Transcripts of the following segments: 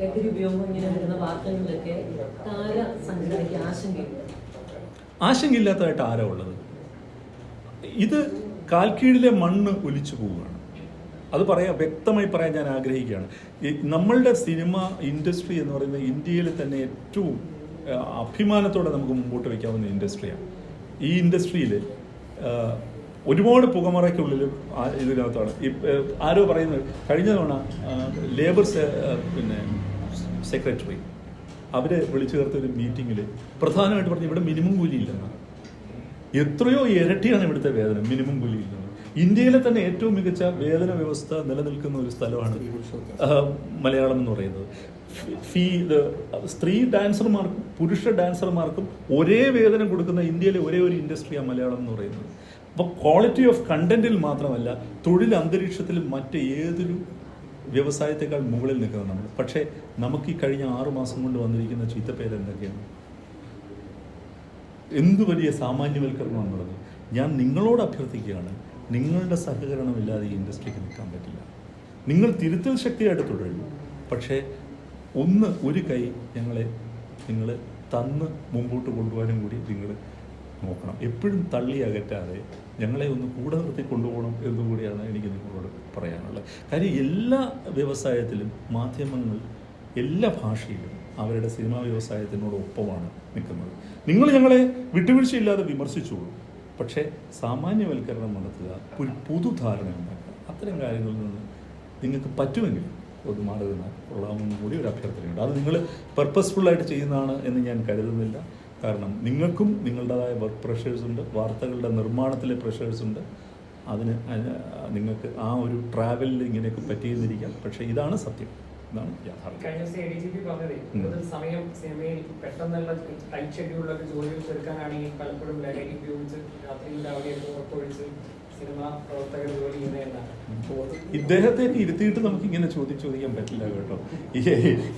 ലഹരി ഉപയോഗം ഇങ്ങനെ വരുന്ന വാർത്തകളിലൊക്കെ താര സംഘടനയ്ക്ക് ആശങ്കയുണ്ട്. ആശങ്കയില്ലാത്തതായിട്ട് ആരാ ഉള്ളത്? ഇത് കാൽക്കീഴിലെ മണ്ണ് ഒലിച്ചു പോവുകയാണ്. അത് പറയാ വ്യക്തമായി പറയാൻ ഞാൻ ആഗ്രഹിക്കുകയാണ്. നമ്മളുടെ സിനിമ ഇൻഡസ്ട്രി എന്ന് പറയുന്നത് ഇന്ത്യയിൽ തന്നെ ഏറ്റവും അഭിമാനത്തോടെ നമുക്ക് മുമ്പോട്ട് വയ്ക്കാവുന്ന ഇൻഡസ്ട്രിയാണ്. ഈ ഇൻഡസ്ട്രിയിൽ ഒരുപാട് പുകമറയ്ക്കുള്ളിലും ഇതിനകത്താണ്. ഈ ആരോ പറയുന്നത് കഴിഞ്ഞ തവണ ലേബർ പിന്നെ സെക്രട്ടറി അവർ വിളിച്ചു ചേർത്ത ഒരു മീറ്റിങ്ങിൽ പ്രധാനമായിട്ട് പറഞ്ഞു ഇവിടെ മിനിമം കൂലിയില്ലെന്നാണ് എത്രയോ ഇരട്ടിയാണ് ഇവിടുത്തെ വേതനം മിനിമം കൂലിയില്ലെന്ന് ഇന്ത്യയിലെ തന്നെ ഏറ്റവും മികച്ച വേതന വ്യവസ്ഥ നിലനിൽക്കുന്ന ഒരു സ്ഥലമാണ് മലയാളം എന്ന് പറയുന്നത്. ഫീ സ്ത്രീ ഡാൻസർമാർക്കും പുരുഷ ഡാൻസർമാർക്കും ഒരേ വേതനം കൊടുക്കുന്ന ഇന്ത്യയിലെ ഒരേ ഒരു ഇൻഡസ്ട്രിയാണ് മലയാളം എന്ന് പറയുന്നത്. അപ്പോൾ ക്വാളിറ്റി ഓഫ് കണ്ടന്റിൽ മാത്രമല്ല തൊഴിൽ അന്തരീക്ഷത്തിലും മറ്റ് ഏതൊരു വ്യവസായത്തെക്കാൾ മുകളിൽ നിൽക്കുന്നത് നമ്മൾ. പക്ഷേ നമുക്ക് ഈ കഴിഞ്ഞ ആറു മാസം കൊണ്ട് വന്നിരിക്കുന്ന ചീത്തപ്പേര് എന്തൊക്കെയാണ്? എന്ത് വലിയ സാമാന്യവൽക്കരണമാണുള്ളത് ഞാൻ നിങ്ങളോട് അഭ്യർത്ഥിക്കുകയാണ് നിങ്ങളുടെ സഹകരണമില്ലാതെ ഈ ഇൻഡസ്ട്രിക്ക് നിൽക്കാൻ പറ്റില്ല. നിങ്ങൾ തിരുത്തൽ ശക്തിയായിട്ട് തുടരുന്നു. പക്ഷേ ഒന്ന് ഒരു കൈ ഞങ്ങളെ നിങ്ങൾ തന്ന് മുമ്പോട്ട് കൊണ്ടുപോകാനും കൂടി നിങ്ങൾ നോക്കണം. എപ്പോഴും തള്ളി അകറ്റാതെ ഞങ്ങളെ ഒന്ന് കൂടെ നിർത്തി കൊണ്ടുപോകണം എന്നുകൂടിയാണ് എനിക്ക് നിങ്ങളോട് പറയാനുള്ളത്. കാര്യം എല്ലാ വ്യവസായത്തിലും മാധ്യമങ്ങൾ എല്ലാ ഭാഷയിലും അവരുടെ സിനിമാ വ്യവസായത്തിനോടൊപ്പമാണ് നിൽക്കുന്നത്. നിങ്ങൾ ഞങ്ങളെ വിട്ടുവീഴ്ചയില്ലാതെ വിമർശിച്ചോളൂ. പക്ഷേ സാമാന്യവൽക്കരണം നടത്തുക ഒരു പൊതുധാരണ ഉണ്ടാക്കുക. അത്തരം കാര്യങ്ങളിൽ നിന്ന് നിങ്ങൾക്ക് പറ്റുമെങ്കിൽ ഒന്ന് മാറി നിന്നാൽ കൊള്ളാമെന്ന് കൂടി ഒരു അഭ്യർത്ഥനയുണ്ട്. അത് നിങ്ങൾ പർപ്പസ്ഫുള്ളായിട്ട് ചെയ്യുന്നതാണ് എന്ന് ഞാൻ കരുതുന്നില്ല. കാരണം നിങ്ങൾക്കും നിങ്ങളുടേതായ വർക്ക് പ്രഷേഴ്സ് ഉണ്ട് വാർത്തകളുടെ നിർമ്മാണത്തിലെ പ്രഷേഴ്സ് ഉണ്ട്. അതിന് നിങ്ങൾക്ക് ആ ഒരു ട്രാവലിൽ ഇങ്ങനെയൊക്കെ പറ്റിയെന്നിരിക്കാം. പക്ഷെ ഇതാണ് സത്യം. ഇതാണ് യാഥാർത്ഥ്യം. സമയം സിനിമയിൽ പെട്ടെന്നുള്ള ടൈറ്റ് ഷെഡ്യൂളിലൊക്കെ ജോലികൾ തീർക്കാനാണെങ്കിൽ പലപ്പോഴും ലഹരി ഉപയോഗിച്ച് രാത്രിയിൽ രാവിലെയൊക്കെ ഉറപ്പൊഴിച്ച് ഇദ്ദേഹത്തേക്ക് ഇരുത്തിയിട്ട് നമുക്ക് ഇങ്ങനെ ചോദ്യം ചോദിക്കാൻ പറ്റില്ല കേട്ടോ.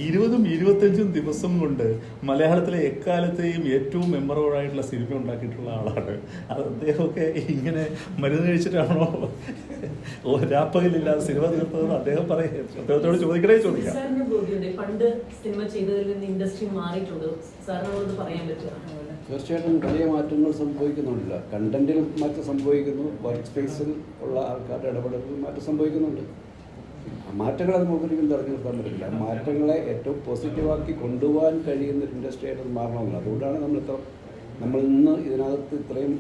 ഇരുപതും ഇരുപത്തഞ്ചും ദിവസം കൊണ്ട് മലയാളത്തിലെ എക്കാലത്തെയും ഏറ്റവും മെമ്മറബിൾ ആയിട്ടുള്ള സിനിമ ഉണ്ടാക്കിയിട്ടുള്ള ആളാണ്. അത് അദ്ദേഹമൊക്കെ ഇങ്ങനെ മരുന്ന് കഴിച്ചിട്ടാണോ? ഓ രാപ്പകലില്ലാതെ സിനിമ തീർത്തതെന്ന് അദ്ദേഹം പറയും. അദ്ദേഹത്തോട് ചോദിക്കണേ ചോദിക്കാം. പണ്ട് സിനിമ ചെയ്തതിൽ നിന്ന് ഇൻഡസ്ട്രി മാറിയിട്ടുണ്ട്? സാറിനോട് പറയാൻ പറ്റുക തീർച്ചയായിട്ടും വലിയ മാറ്റങ്ങൾ സംഭവിക്കുന്നുണ്ട്. കണ്ടന്റിൽ മാറ്റം സംഭവിക്കുന്നു. വർക്ക് സ്പേസിൽ ഉള്ള ആൾക്കാരുടെ ഇടപെടലുകൾ മാറ്റം സംഭവിക്കുന്നുണ്ട്. മാറ്റങ്ങൾ അത് ഇതിൽ തടഞ്ഞു നിർത്താൻ പറ്റില്ല മാറ്റങ്ങളെ ഏറ്റവും പോസിറ്റീവാക്കി കൊണ്ടുപോകാൻ കഴിയുന്ന ഒരു ഇൻഡസ്ട്രി ആയിട്ട് അത് മാറണമെന്ന് അതുകൊണ്ടാണ് നമ്മൾ ഇത്ര നമ്മൾ ഇന്ന് ഇതിനകത്ത് ഇത്രയും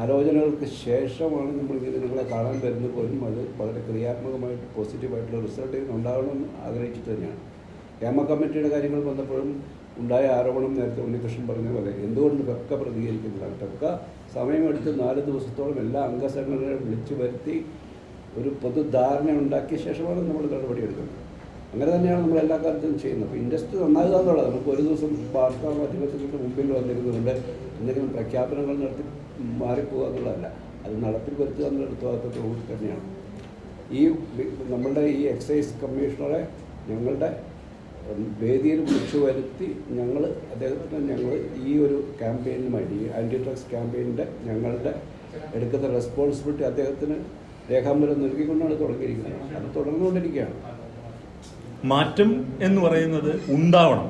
ആലോചനകൾക്ക് ശേഷമാണ് നമ്മൾ നിങ്ങളെ കാണാൻ വരുന്നത് പോലും അത് വളരെ ക്രിയാത്മകമായിട്ട് പോസിറ്റീവായിട്ടുള്ള റിസൾട്ട് ഉണ്ടാകണമെന്ന് ആഗ്രഹിച്ചിട്ട് തന്നെയാണ്. ഹേമ കമ്മിറ്റിയുടെ കാര്യങ്ങൾ വന്നപ്പോഴും ഉണ്ടായ ആരോപണം നേരത്തെ ഉണ്ണികൃഷ്ണൻ പറഞ്ഞ പോലെ എന്തുകൊണ്ട് പെക്ക പ്രതികരിക്കുന്നില്ല പെക്ക സമയമെടുത്ത് നാല് ദിവസത്തോളം എല്ലാ അംഗസംഘടനകളെയും വിളിച്ചു വരുത്തി ഒരു പൊതുധാരണ ഉണ്ടാക്കിയ ശേഷമാണ് നമ്മൾ നടപടി നടപടിയെടുക്കുന്നത് അങ്ങനെ തന്നെയാണ് നമ്മൾ എല്ലാ കാര്യത്തിലും ചെയ്യുന്നത്. അപ്പോൾ ഇൻഡസ്ട്രി നന്നാകുക എന്നുള്ളത് നമുക്ക് ഒരു ദിവസം വാർത്താ മാധ്യമത്തിന്റെ മുമ്പിൽ വന്നിരുന്നുകൊണ്ട് എന്തെങ്കിലും പ്രഖ്യാപനങ്ങൾ നടത്തി മാറിപ്പോകുക എന്നുള്ളതല്ല. അത് നടപ്പിൽ വരുത്തുക എന്നുള്ള ഉത്തരവാദിത്തത്തോടുകൂടി തന്നെയാണ് ഈ നമ്മളുടെ ഈ എക്സൈസ് കമ്മീഷണറെ ഞങ്ങളുടെ വേദിയിൽ വിളിച്ചു വരുത്തി ഞങ്ങൾ അദ്ദേഹത്തിന് ഞങ്ങൾ ഈ ഒരു ക്യാമ്പയിനുമായിട്ട് ഈ ആന്റി ഡ്രഗ്സ് ക്യാമ്പയിന്റെ ഞങ്ങളുടെ എടുക്കുന്ന റെസ്പോൺസിബിലിറ്റി അദ്ദേഹത്തിന് രേഖാമൂലം നൽകിക്കൊണ്ടാണ് തുടങ്ങിയിരിക്കുന്നത്. അത് തുടർന്നുകൊണ്ടിരിക്കുകയാണ്. മാറ്റം എന്ന് പറയുന്നത് ഉണ്ടാവണം.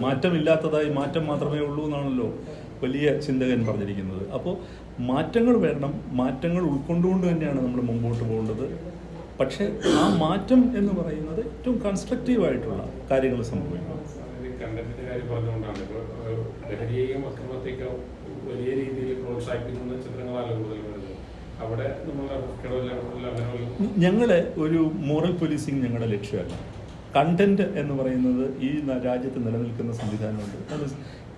മാറ്റമില്ലാത്തതായി മാറ്റം മാത്രമേ ഉള്ളൂ എന്നാണല്ലോ വലിയ ചിന്തകൻ പറഞ്ഞിരിക്കുന്നത്. അപ്പോൾ മാറ്റങ്ങൾ വരണം മാറ്റങ്ങൾ ഉൾക്കൊണ്ടുകൊണ്ട് തന്നെയാണ് നമ്മൾ മുമ്പോട്ട് പോകേണ്ടത്. പക്ഷേ ആ മാറ്റം എന്ന് പറയുന്നത് ഏറ്റവും കൺസ്ട്രക്റ്റീവ് ആയിട്ടുള്ള കാര്യങ്ങൾ സംഭവിക്കും കണ്ടന്റിന്റെ കാര്യം പറഞ്ഞുകൊണ്ടാണ്. ഇപ്പൊ ഏഹ്, ലഹരിയെയും അക്രമത്തെയൊക്കെ വലിയ രീതിയിൽ പ്രോത്സാഹിപ്പിക്കുന്ന ചിത്രങ്ങളാണ് കൂടുതൽ വരുന്നത് അവിടെ നമ്മളെ ഞങ്ങളെ ഒരു മോറൽ പോലീസിങ് ഞങ്ങളുടെ ലക്ഷ്യമല്ല. കണ്ടന്റ് എന്ന് പറയുന്നത് ഈ രാജ്യത്ത് നിലനിൽക്കുന്ന സംവിധാനമുണ്ട്.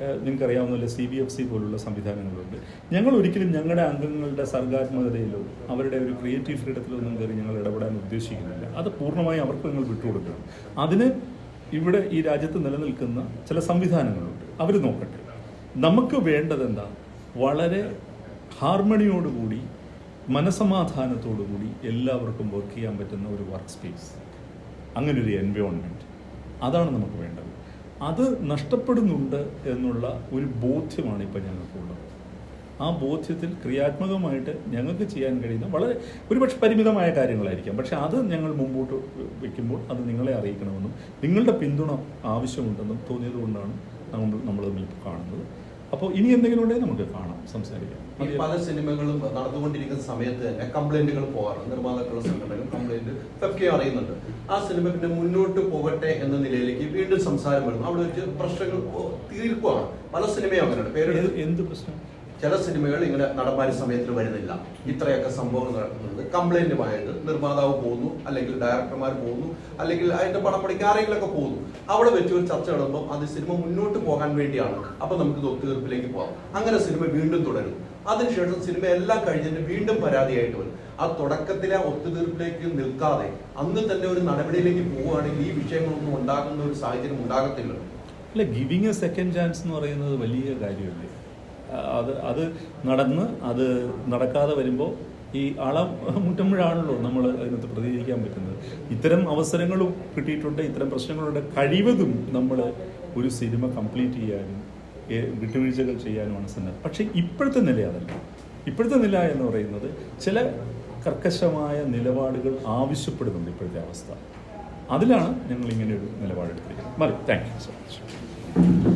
അത് ഏഹ് നിങ്ങൾക്കറിയാവുന്ന സി ബി എഫ് സി പോലുള്ള സംവിധാനങ്ങളുണ്ട്. ഞങ്ങൾ ഒരിക്കലും ഞങ്ങളുടെ അംഗങ്ങളുടെ സർഗാത്മകതയിലോ അവരുടെ ഒരു ക്രിയേറ്റീവ് ഫ്രീഡത്തിലോ ഒന്നും കയറി ഞങ്ങൾ ഇടപെടാൻ ഉദ്ദേശിക്കുന്നില്ല. അത് പൂർണമായും അവർക്ക് ഞങ്ങൾ വിട്ടുകൊടുക്കണം. അതിന് ഇവിടെ ഈ രാജ്യത്ത് നിലനിൽക്കുന്ന ചില സംവിധാനങ്ങളുണ്ട്. അവർ നോക്കട്ടെ. നമുക്ക് വേണ്ടതെന്താ? വളരെ ഹാർമണിയോടുകൂടി മനസമാധാനത്തോടുകൂടി എല്ലാവർക്കും വർക്ക് ചെയ്യാൻ പറ്റുന്ന ഒരു വർക്ക് സ്പേസ് അങ്ങനെ ഒരു എൻവയോൺമെന്റ് അതാണ് നമുക്ക് വേണ്ടത്. അത് നഷ്ടപ്പെടുന്നുണ്ട് എന്നുള്ള ഒരു ബോധ്യമാണ് ഇപ്പം ഞങ്ങൾക്കുള്ളത്. ആ ബോധ്യത്തിൽ ക്രിയാത്മകമായിട്ട് ഞങ്ങൾക്ക് ചെയ്യാൻ കഴിയുന്ന വളരെ ഒരുപക്ഷെ പരിമിതമായ കാര്യങ്ങളായിരിക്കാം. പക്ഷെ അത് ഞങ്ങൾ മുമ്പോട്ട് വയ്ക്കുമ്പോൾ അത് നിങ്ങളെ അറിയിക്കണമെന്നും നിങ്ങളുടെ പിന്തുണ ആവശ്യമുണ്ടെന്നും തോന്നിയത് കൊണ്ടാണ് നമ്മൾ നമ്മൾ കാണുന്നത്. അപ്പോൾ ഇനി എന്തെങ്കിലും ഉണ്ടെങ്കിൽ നമുക്ക് കാണാം സംസാരിക്കാം. ഈ പല സിനിമകളും നടന്നുകൊണ്ടിരിക്കുന്ന സമയത്ത് തന്നെ കംപ്ലൈന്റുകൾ പോകാറുണ്ട് നിർമ്മാതാക്കളുടെ സംഘടനകൾ കംപ്ലൈന്റ് ഒക്കെ അറിയുന്നുണ്ട്. ആ സിനിമ പിന്നെ മുന്നോട്ട് പോകട്ടെ എന്ന നിലയിലേക്ക് വീണ്ടും സംസാരം വരുന്നു. അവിടെ വെച്ച് പ്രശ്നങ്ങൾ തീർക്കുവാണ്. പല സിനിമയും അങ്ങനെയാണ് പേര് എന്ത് പ്രശ്നം? ചില സിനിമകൾ ഇങ്ങനെ നടന്മാര് സമയത്തിൽ വരുന്നില്ല. ഇത്രയൊക്കെ സംഭവങ്ങൾ നടക്കുന്നുണ്ട്. കംപ്ലൈന്റുമായിട്ട് നിർമ്മാതാവ് പോകുന്നു അല്ലെങ്കിൽ ഡയറക്ടർമാർ പോകുന്നു അല്ലെങ്കിൽ അതിന്റെ പണം പഠിക്കാൻ ആരെങ്കിലുമൊക്കെ പോകുന്നു. അവിടെ വെച്ച് ഒരു ചർച്ച നടത്തുമ്പോൾ അത് സിനിമ മുന്നോട്ട് പോകാൻ വേണ്ടിയാണ്. അപ്പൊ നമുക്ക് ഒത്തുതീർപ്പിലേക്ക് പോകാം. അങ്ങനെ സിനിമ വീണ്ടും തുടരും. അതിനുശേഷം സിനിമ എല്ലാം കഴിഞ്ഞിട്ട് വീണ്ടും പരാതിയായിട്ട് വരും. ആ തുടക്കത്തിലെ ഒത്തുതീർപ്പിലേക്ക് നിൽക്കാതെ അന്ന് തന്നെ ഒരു നടപടിയിലേക്ക് പോവുകയാണെങ്കിൽ ഈ വിഷയങ്ങളൊന്നും ഉണ്ടാകുന്ന ഒരു സാഹചര്യം ഉണ്ടാകത്തില്ല. അല്ല ഗിവിങ് എ സെക്കൻഡ് ചാൻസ് എന്ന് പറയുന്നത് വലിയ കാര്യമല്ലേ? അത് അത് നടന്ന് അത് നടക്കാതെ വരുമ്പോൾ ഈ അള മുട്ടുമ്പോഴാണല്ലോ നമ്മൾ അതിനകത്ത് പ്രതികരിക്കാൻ പറ്റുന്നത്. ഇത്തരം അവസരങ്ങളും കിട്ടിയിട്ടുണ്ട് ഇത്തരം പ്രശ്നങ്ങളുണ്ട് കഴിവതും നമ്മൾ ഒരു സിനിമ കംപ്ലീറ്റ് ചെയ്യാനും വിട്ടുവീഴ്ചകൾ ചെയ്യാനുമാണ് സന്നദ്ധ. പക്ഷേ ഇപ്പോഴത്തെ നില അതല്ല. ഇപ്പോഴത്തെ നില എന്ന് പറയുന്നത് ചില കർക്കശമായ നിലപാടുകൾ ആവശ്യപ്പെടുന്നുണ്ട് ഇപ്പോഴത്തെ അവസ്ഥ. അതിലാണ് ഞങ്ങൾ ഇങ്ങനെ ഒരു നിലപാടെടുത്തിരിക്കുന്നത്. മതി. Thank you so much